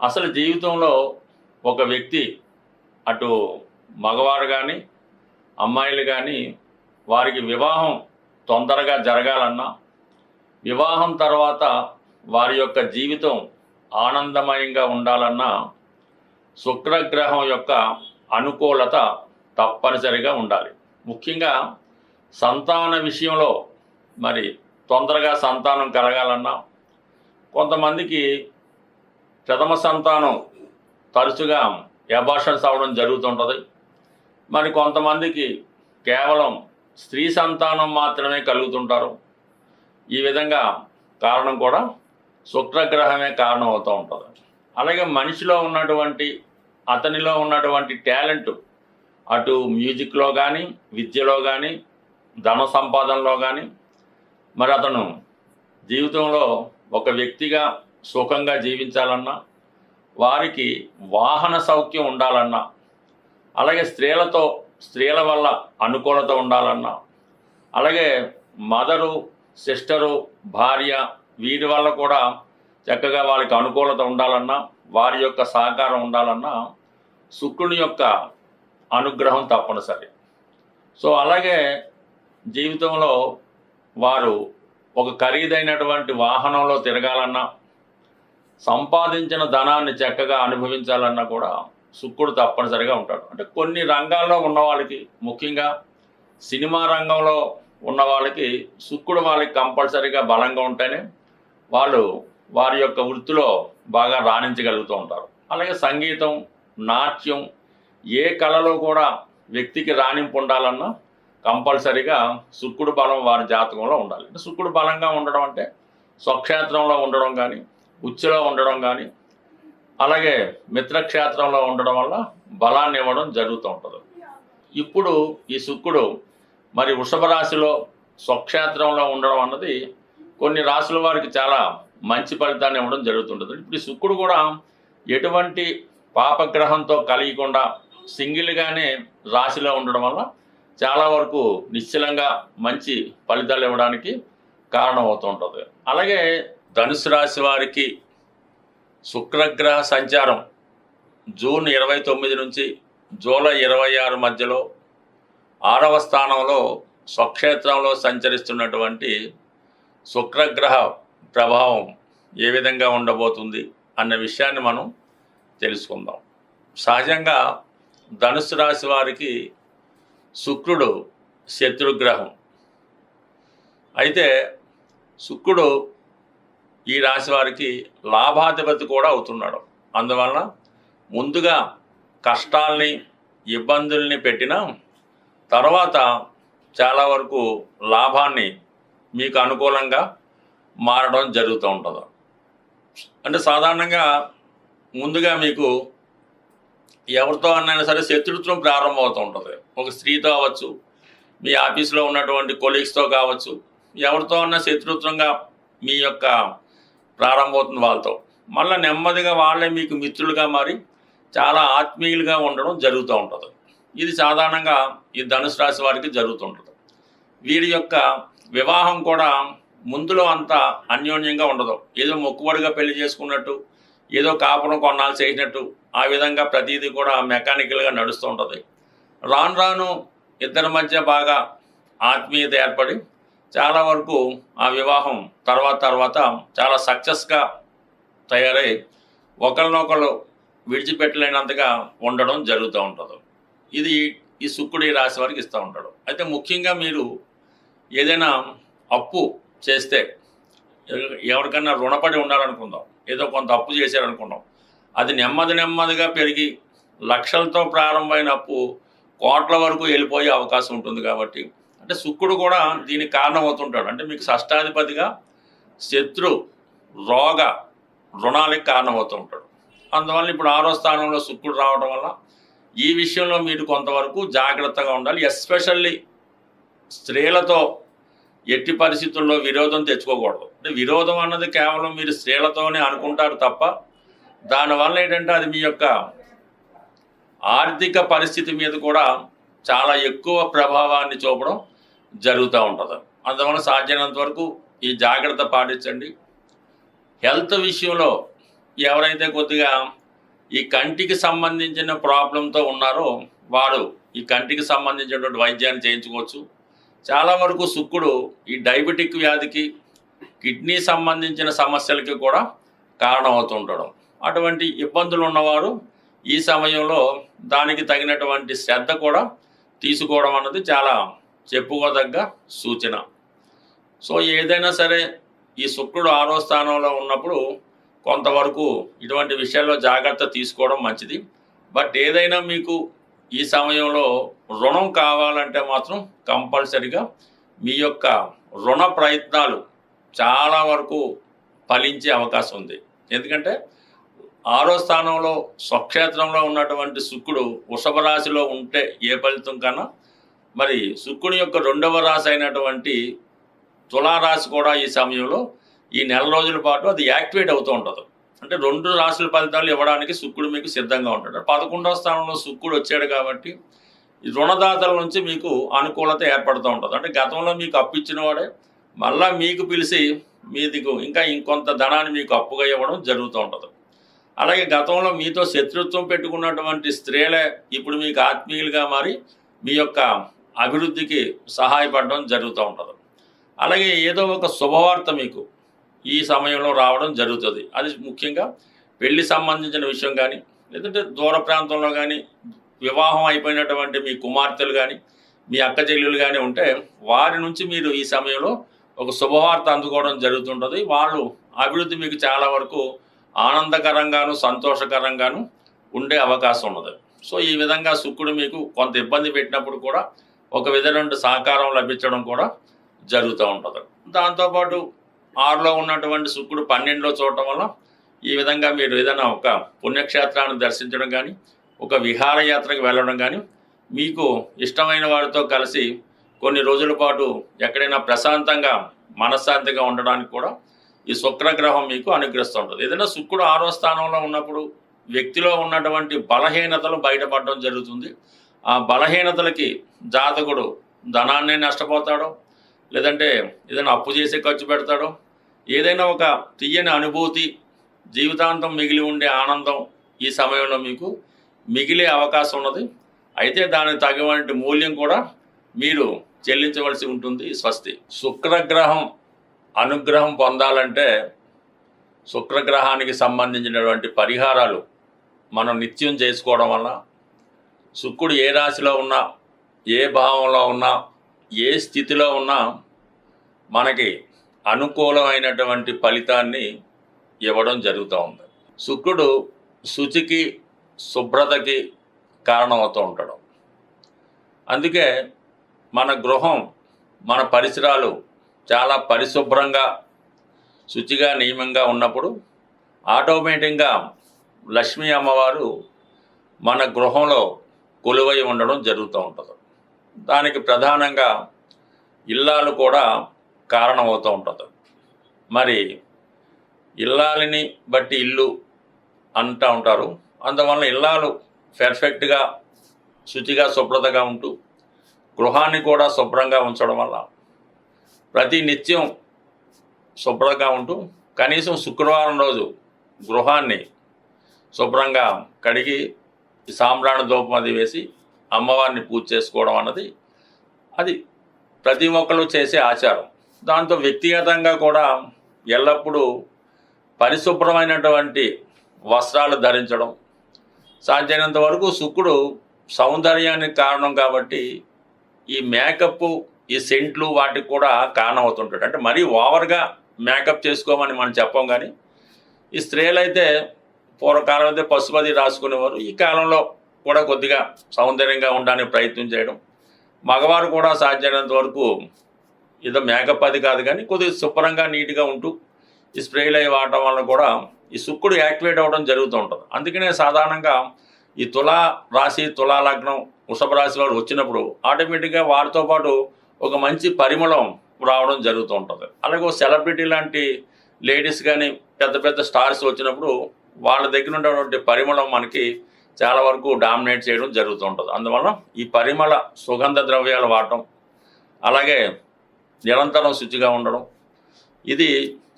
అసలు జీవితంలో ఒక వ్యక్తి అటు మగవారు కానీ అమ్మాయిలు కానీ వారికి వివాహం తొందరగా జరగాలన్నా వివాహం తర్వాత వారి యొక్క జీవితం ఆనందమయంగా ఉండాలన్నా శుక్రగ్రహం యొక్క అనుకూలత తప్పనిసరిగా ఉండాలి. ముఖ్యంగా సంతాన విషయంలో మరి తొందరగా సంతానం కలగాలన్నా కొంతమందికి ప్రథమ సంతానం తరచుగా ఎబార్షన్స్ అవ్వడం జరుగుతుంటుంది? మరి కొంతమందికి కేవలం స్త్రీ సంతానం మాత్రమే కలుగుతుంటారు. ఈ విధంగా కారణం కూడా శుక్రగ్రహమే కారణం అవుతూ ఉంటుంది. అలాగే మనిషిలో ఉన్నటువంటి అతనిలో ఉన్నటువంటి టాలెంట్ అటు మ్యూజిక్లో కానీ విద్యలో కానీ ధన సంపాదనలో కానీ మరి అతను జీవితంలో ఒక వ్యక్తిగా సుఖంగా జీవించాలన్నా వారికి వాహన సౌఖ్యం ఉండాలన్నా అలాగే స్త్రీలతో స్త్రీల వల్ల అనుకూలత ఉండాలన్నా అలాగే మదరు సిస్టరు భార్య వీరి వల్ల కూడా చక్కగా వాళ్ళకి అనుకూలత ఉండాలన్నా వారి యొక్క సహకారం ఉండాలన్నా శుక్రుని యొక్క అనుగ్రహం తప్పనిసరి. సో అలాగే జీవితంలో వారు ఒక ఖరీదైనటువంటి వాహనంలో తిరగాలన్నా సంపాదించిన ధనాన్ని చక్కగా అనుభవించాలన్నా కూడా శుక్రుడు తప్పనిసరిగా ఉంటాడు. అంటే కొన్ని రంగాల్లో ఉన్న వాళ్ళకి ముఖ్యంగా సినిమా రంగంలో ఉన్న వాళ్ళకి శుక్రుడు వాళ్ళకి కంపల్సరీగా బలంగా ఉంటేనే వాళ్ళు వారి యొక్క వృత్తిలో బాగా రాణించగలుగుతూ ఉంటారు. అలాగే సంగీతం నాట్యం ఏ కళలో కూడా వ్యక్తికి రాణింపు ఉండాలన్నా కంపల్సరీగా శుక్రుడు బలం వారి జాతకంలో ఉండాలి. అంటే శుక్రుడు బలంగా ఉండడం అంటే స్వక్షేత్రంలో ఉండడం కానీ ఉచ్చులో ఉండడం కానీ అలాగే మిత్రక్షేత్రంలో ఉండడం వల్ల బలాన్ని ఇవ్వడం జరుగుతూ ఉంటుంది. ఇప్పుడు ఈ శుక్రుడు మరి వృషభ రాశిలో స్వక్షేత్రంలో ఉండడం అన్నది కొన్ని రాశుల వారికి చాలా మంచి ఫలితాన్ని ఇవ్వడం జరుగుతుంటుంది. ఇప్పుడు ఈ శుక్రుడు కూడా ఎటువంటి పాపగ్రహంతో కలిగకుండా సింగిల్గానే రాశిలో ఉండడం వల్ల చాలా వరకు నిశ్చలంగా మంచి ఫలితాలు ఇవ్వడానికి కారణం అవుతుంటుంది అలాగే ధనుసు రాశి వారికి శుక్రగ్రహ సంచారం జూన్ ఇరవై తొమ్మిది నుంచి జూలై ఇరవై ఆరు మధ్యలో ఆరవ స్థానంలో స్వక్షేత్రంలో సంచరిస్తున్నటువంటి శుక్రగ్రహ ప్రభావం ఏ విధంగా ఉండబోతుంది అన్న విషయాన్ని మనం తెలుసుకుందాం. సహజంగా ధనుసు రాశి వారికి శుక్రుడు శత్రుగ్రహం. అయితే శుక్రుడు ఈ రాశి వారికి లాభాధిపతి కూడా అవుతున్నాడు. అందువలన ముందుగా కష్టాల్ని ఇబ్బందుల్ని పెట్టినా తర్వాత చాలా వరకు లాభాన్ని మీకు అనుకూలంగా మారడం జరుగుతూ ఉంటుంది. అంటే సాధారణంగా ముందుగా మీకు ఎవరితో అన్నైనా సరే శత్రుత్వం ప్రారంభమవుతూ ఉంటుంది. ఒక స్త్రీతో అవ్వచ్చు మీ ఆఫీస్లో ఉన్నటువంటి కొలీగ్స్తో కావచ్చు ఎవరితో అన్న శత్రుత్వంగా మీ యొక్క ప్రారంభమవుతుంది వాళ్ళతో. మళ్ళీ నెమ్మదిగా వాళ్ళే మీకు మిత్రులుగా మారి చాలా ఆత్మీయులుగా ఉండడం జరుగుతూ ఉంటుంది. ఇది సాధారణంగా ఈ ధనుసు రాశి వారికి జరుగుతుంటుంది వీరి యొక్క వివాహం కూడా ముందులో అంత అన్యోన్యంగా ఉండదు. ఏదో మొక్కుబడిగా పెళ్ళి చేసుకున్నట్టు ఏదో కాపురం కొన్నాళ్ళు చేసినట్టు ఆ విధంగా ప్రతిదీ కూడా మెకానికల్గా నడుస్తూ ఉంటుంది. రాను రాను ఇద్దరి మధ్య బాగా ఆత్మీయత ఏర్పడి చాలా వరకు ఆ వివాహం తర్వాత తర్వాత చాలా సక్సెస్గా తయారై ఒకరినొకరు విడిచిపెట్టలేనంతగా ఉండడం జరుగుతూ ఉంటుంది. ఇది ఈ శుక్రుడు ఈ రాశి వారికి ఇస్తూ ఉంటాడు. అయితే ముఖ్యంగా మీరు ఏదైనా అప్పు చేస్తే ఎవరికన్నా ఎవరికైనా రుణపడి ఉండాలనుకుందాం ఏదో కొంత అప్పు చేశారనుకుందాం అది నెమ్మది నెమ్మదిగా పెరిగి లక్షలతో ప్రారంభమైన అప్పు కోట్ల వరకు వెళ్ళిపోయే అవకాశం ఉంటుంది కాబట్టి అంటే శుక్రుడు కూడా దీనికి కారణం అవుతుంటాడు అంటే మీకు షష్టాధిపతిగా శత్రు రోగ రుణానికి కారణం అవుతూ ఉంటాడు అందువల్ల ఇప్పుడు ఆరో స్థానంలో శుక్రుడు రావడం వల్ల ఈ విషయంలో మీరు కొంతవరకు జాగ్రత్తగా ఉండాలి. ఎస్పెషల్లీ స్త్రీలతో ఎట్టి పరిస్థితుల్లో విరోధం తెచ్చుకోకూడదు. అంటే విరోధం అన్నది కేవలం మీరు స్త్రీలతోనే అనుకుంటారు తప్ప దానివల్ల ఏంటంటే అది మీ యొక్క ఆర్థిక పరిస్థితి మీద కూడా చాలా ఎక్కువ ప్రభావాన్ని చూపడం జరుగుతూ ఉంటుంది. అందువల్ల సాధ్యమైనంత వరకు ఈ జాగ్రత్త పాటించండి. హెల్త్ విషయంలో ఎవరైతే కొద్దిగా ఈ కంటికి సంబంధించిన ప్రాబ్లంతో ఉన్నారో వారు ఈ కంటికి సంబంధించినటువంటి వైద్యాన్ని చేయించుకోవచ్చు. చాలా వరకు శుక్రుడు ఈ డయాబెటిక్ వ్యాధికి కిడ్నీ సంబంధించిన సమస్యలకి కూడా కారణమవుతుండడం అటువంటి ఇబ్బందులు ఉన్నవారు ఈ సమయంలో దానికి తగినటువంటి శ్రద్ధ కూడా తీసుకోవడం అన్నది చాలా చెప్పుకోదగ్గ సూచన. సో ఏదైనా సరే ఈ శుక్రుడు ఆరో స్థానంలో ఉన్నప్పుడు కొంతవరకు ఇటువంటి విషయాల్లో జాగ్రత్త తీసుకోవడం మంచిది. బట్ ఏదైనా మీకు ఈ సమయంలో రుణం కావాలంటే మాత్రం కంపల్సరిగా మీ యొక్క రుణ ప్రయత్నాలు చాలా వరకు ఫలించే అవకాశం ఉంది. ఎందుకంటే ఆరో స్థానంలో స్వక్షేత్రంలో ఉన్నటువంటి శుక్రుడు వృషభ రాశిలో ఉంటే ఏ ఫలితం కన్నా మరి శుక్రుని యొక్క రెండవ రాశి అయినటువంటి తులారాశి కూడా ఈ సమయంలో ఈ నెల రోజుల పాటు అది యాక్టివేట్ అవుతూ ఉంటుంది. అంటే రెండు రాశుల ఫలితాలు ఇవ్వడానికి శుక్రుడు మీకు సిద్ధంగా ఉంటాడు. పదకొండవ స్థానంలో శుక్రుడు వచ్చాడు కాబట్టి ఈ రుణదాతల నుంచి మీకు అనుకూలత ఏర్పడుతూ ఉంటుంది. అంటే గతంలో మీకు అప్పు ఇచ్చిన వాడే మళ్ళీ మీకు పిలిచి మీదికు ఇంకా ఇంకొంత ధనాన్ని మీకు అప్పుగా ఇవ్వడం జరుగుతూ ఉంటుంది. అలాగే గతంలో మీతో శత్రుత్వం పెట్టుకున్నటువంటి స్త్రీలే ఇప్పుడు మీకు ఆత్మీయులుగా మారి మీ యొక్క అభివృద్ధికి సహాయపడడం జరుగుతూ ఉంటుంది. అలాగే ఏదో ఒక శుభవార్త మీకు ఈ సమయంలో రావడం జరుగుతుంది. అది ముఖ్యంగా పెళ్ళి సంబంధించిన విషయం కానీ లేదంటే దూర ప్రాంతంలో కానీ వివాహం అయిపోయినటువంటి మీ కుమార్తెలు కానీ మీ అక్క చెల్లెలు కానీ ఉంటే వారి నుంచి మీరు ఈ సమయంలో ఒక శుభవార్త అందుకోవడం జరుగుతుంటుంది. వాళ్ళు అభివృద్ధి మీకు చాలా వరకు ఆనందకరంగాను సంతోషకరంగాను ఉండే అవకాశం ఉన్నది. సో ఈ విధంగా శుక్రుడు మీకు కొంత ఇబ్బంది పెట్టినప్పుడు కూడా ఒక విధమైన సహకారం లభించడం కూడా జరుగుతూ ఉంటుంది. దాంతోపాటు ఆరులో ఉన్నటువంటి శుక్రుడు పన్నెండులో చూడటం వల్ల ఈ విధంగా మీరు ఏదైనా ఒక పుణ్యక్షేత్రాన్ని దర్శించడం కానీ ఒక విహారయాత్రకు వెళ్ళడం కానీ మీకు ఇష్టమైన వారితో కలిసి కొన్ని రోజుల పాటు ఎక్కడైనా ప్రశాంతంగా మనశ్శాంతిగా ఉండడానికి కూడా ఈ శుక్రగ్రహం మీకు అనుగ్రహిస్తూ ఉంటుంది. ఏదైనా శుక్రుడు ఆరో స్థానంలో ఉన్నప్పుడు వ్యక్తిలో ఉన్నటువంటి బలహీనతలు బయటపడడం జరుగుతుంది. ఆ బలహీనతలకి జాతకుడు ధనాన్ని నష్టపోతాడో లేదంటే ఏదైనా అప్పు చేసి ఖర్చు పెడతాడో. ఏదైనా ఒక తీయని అనుభూతి జీవితాంతం మిగిలి ఉండే ఆనందం ఈ సమయంలో మీకు మిగిలే అవకాశం ఉన్నది. అయితే దానికి తగినటువంటి మూల్యం కూడా మీరు చెల్లించవలసి ఉంటుంది. స్వస్తి. శుక్రగ్రహం అనుగ్రహం పొందాలంటే శుక్రగ్రహానికి సంబంధించినటువంటి పరిహారాలు మనం నిత్యం చేసుకోవడం వల్ల శుక్రుడు ఏ రాశిలో ఉన్నా ఏ భావంలో ఉన్నా ఏ స్థితిలో ఉన్నా మనకి అనుకూలమైనటువంటి ఫలితాన్ని ఇవ్వడం జరుగుతూ ఉంది. శుక్రుడు శుచికి శుభ్రతకి కారణమవుతూ ఉంటాడు. అందుకే మన గృహం మన పరిసరాలు చాలా పరిశుభ్రంగా శుచిగా నియమంగా ఉన్నప్పుడు ఆటోమేటిక్గా లక్ష్మీ అమ్మవారు మన గృహంలో కొలువై ఉండడం జరుగుతూ ఉంటుంది. దానికి ప్రధానంగా ఇల్లాలు కూడా కారణమవుతూ ఉంటుంది. మరి ఇల్లాలని బట్టి ఇల్లు అంటూ ఉంటారు. అందువల్ల ఇల్లాలు పెర్ఫెక్ట్గా శుచిగా శుభ్రతగా ఉంటూ గృహాన్ని కూడా శుభ్రంగా ఉంచడం వల్ల ప్రతి నిత్యం శుభ్రంగా ఉంటూ కనీసం శుక్రవారం రోజు గృహాన్ని శుభ్రంగా కడిగి సాంబ్రాణ ధూపం అది వేసి అమ్మవారిని పూజ చేసుకోవడం అన్నది అది ప్రతి ఒక్కరు చేసే ఆచారం. దాంతో వ్యక్తిగతంగా కూడా ఎల్లప్పుడూ పరిశుభ్రమైనటువంటి వస్త్రాలు ధరించడం. సాధ్యమైనంత వరకు శుక్రుడు సౌందర్యానికి కారణం కాబట్టి ఈ మేకప్ ఈ సెంట్లు వాటికి కూడా కారణం అవుతుంటాడు అంటే మరీ ఓవర్గా మేకప్ చేసుకోమని మనం చెప్పం కానీ ఈ స్త్రీలైతే పూర్వకాలం అయితే పశుపతి రాసుకునేవారు. ఈ కాలంలో కూడా కొద్దిగా సౌందర్యంగా ఉండడానికి ప్రయత్నం చేయడం. మగవారు కూడా సాధ్యమైనంత వరకు ఏదో మేకప్ అది కాదు కానీ కొద్దిగా శుభ్రంగా నీట్గా ఉంటూ ఈ స్ప్రేలు అవి వాడటం వల్ల కూడా ఈ శుక్రుడు యాక్టివేట్ అవ్వడం జరుగుతూ ఉంటుంది. అందుకనే సాధారణంగా ఈ తులా రాశి తులా లగ్నం వృషభ రాశి వారు వచ్చినప్పుడు ఆటోమేటిక్గా వారితో పాటు ఒక మంచి పరిమళం రావడం జరుగుతూ ఉంటుంది. అలాగే సెలబ్రిటీ లాంటి లేడీస్ కానీ పెద్ద పెద్ద స్టార్స్ వచ్చినప్పుడు వాళ్ళ దగ్గర ఉన్నటువంటి పరిమళం మనకి చాలా వరకు డామినేట్ చేయడం జరుగుతూ ఉంటుంది. అందువల్ల ఈ పరిమళ సుగంధ ద్రవ్యాలు వాడటం అలాగే నిరంతరం శుచిగా ఉండడం ఇది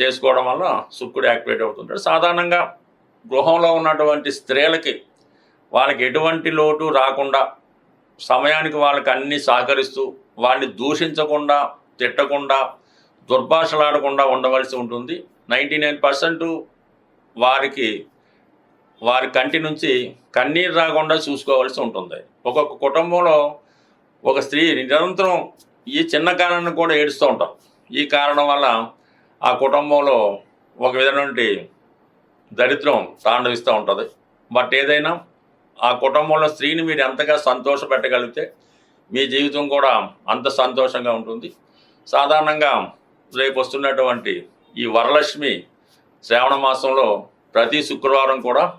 చేసుకోవడం వల్ల శుక్రుడు యాక్టివేట్ అవుతుంటాడు. సాధారణంగా గృహంలో ఉన్నటువంటి స్త్రీలకి వాళ్ళకి ఎటువంటి లోటు రాకుండా సమయానికి వాళ్ళకి అన్ని సహకరిస్తూ వాళ్ళని దూషించకుండా తిట్టకుండా దుర్భాషలాడకుండా ఉండవలసి ఉంటుంది. నైంటీ నైన్ పర్సెంట్ వారికి వారి కంటి నుంచి కన్నీరు రాకుండా చూసుకోవాల్సి ఉంటుంది. ఒక్కొక్క కుటుంబంలో ఒక స్త్రీ నిరంతరం ఈ చిన్న కారణాన్ని కూడా ఏడుస్తూ ఉంటాం. ఈ కారణం వల్ల ఆ కుటుంబంలో ఒక విధమైన దరిద్రం తాండవిస్తూ ఉంటుంది. బట్ ఏదైనా ఆ కుటుంబంలో స్త్రీని మీరు ఎంతగా సంతోష పెట్టగలిగితే మీ జీవితం కూడా అంత సంతోషంగా ఉంటుంది. సాధారణంగా రేపు వస్తున్నటువంటి ఈ వరలక్ష్మి శ్రావణ మాసంలో ప్రతి శుక్రవారం కూడా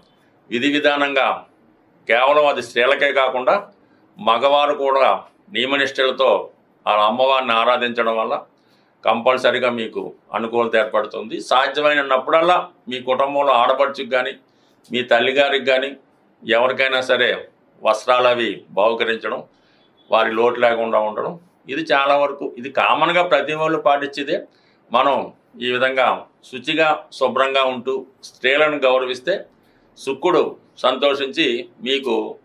విధి విధానంగా కేవలం అది స్త్రీలకే కాకుండా మగవారు కూడా నియమనిష్టలతో ఆ అమ్మవారిని ఆరాధించడం వల్ల కంపల్సరిగా మీకు అనుకూలత ఏర్పడుతుంది. సాధ్యమైనప్పుడల్లా మీ కుటుంబంలో ఆడపడుచుకు కానీ మీ తల్లిగారికి కానీ ఎవరికైనా సరే వస్త్రాలు అవి బహుకరించడం వారి లోటు లేకుండా ఉండడం ఇది చాలా వరకు ఇది కామన్గా ప్రతి వాళ్ళు పాటించేదే. మనం ఈ విధంగా శుచిగా శుభ్రంగా ఉంటూ స్త్రీలను గౌరవిస్తే శుక్కుడు సంతోషించి మీకు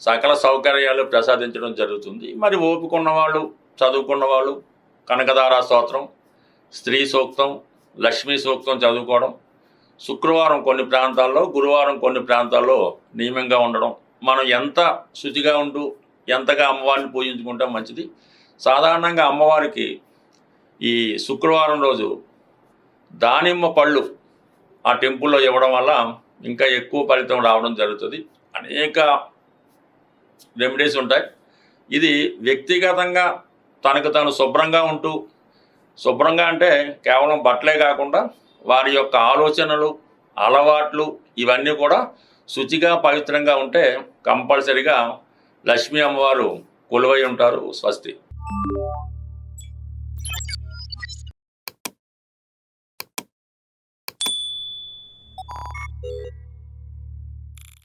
సకల సౌకర్యాలు ప్రసాదించడం జరుగుతుంది. మరి ఓపుకున్న వాళ్ళు చదువుకున్న వాళ్ళు కనకదార స్తోత్రం స్త్రీ సూక్తం లక్ష్మీ సూక్తం చదువుకోవడం శుక్రవారం కొన్ని ప్రాంతాల్లో గురువారం కొన్ని ప్రాంతాల్లో నియమంగా ఉండడం మనం ఎంత శుచిగా ఉంటూ ఎంతగా అమ్మవారిని పూజించుకుంటాం మంచిది. సాధారణంగా అమ్మవారికి ఈ శుక్రవారం రోజు దానిమ్మ పళ్ళు ఆ టెంపుల్లో ఇవ్వడం వల్ల ఇంకా ఎక్కువ ఫలితం రావడం జరుగుతుంది. అనేక రెమెడీస్ ఉంటాయి. ఇది వ్యక్తిగతంగా తనకు తాను శుభ్రంగా ఉంటూ శుభ్రంగా అంటే కేవలం బట్టలే కాకుండా వారి యొక్క ఆలోచనలు అలవాట్లు ఇవన్నీ కూడా శుచిగా పవిత్రంగా ఉంటే కంపల్సరిగా లక్ష్మీ అమ్మవారు కొలువై ఉంటారు స్వస్తి.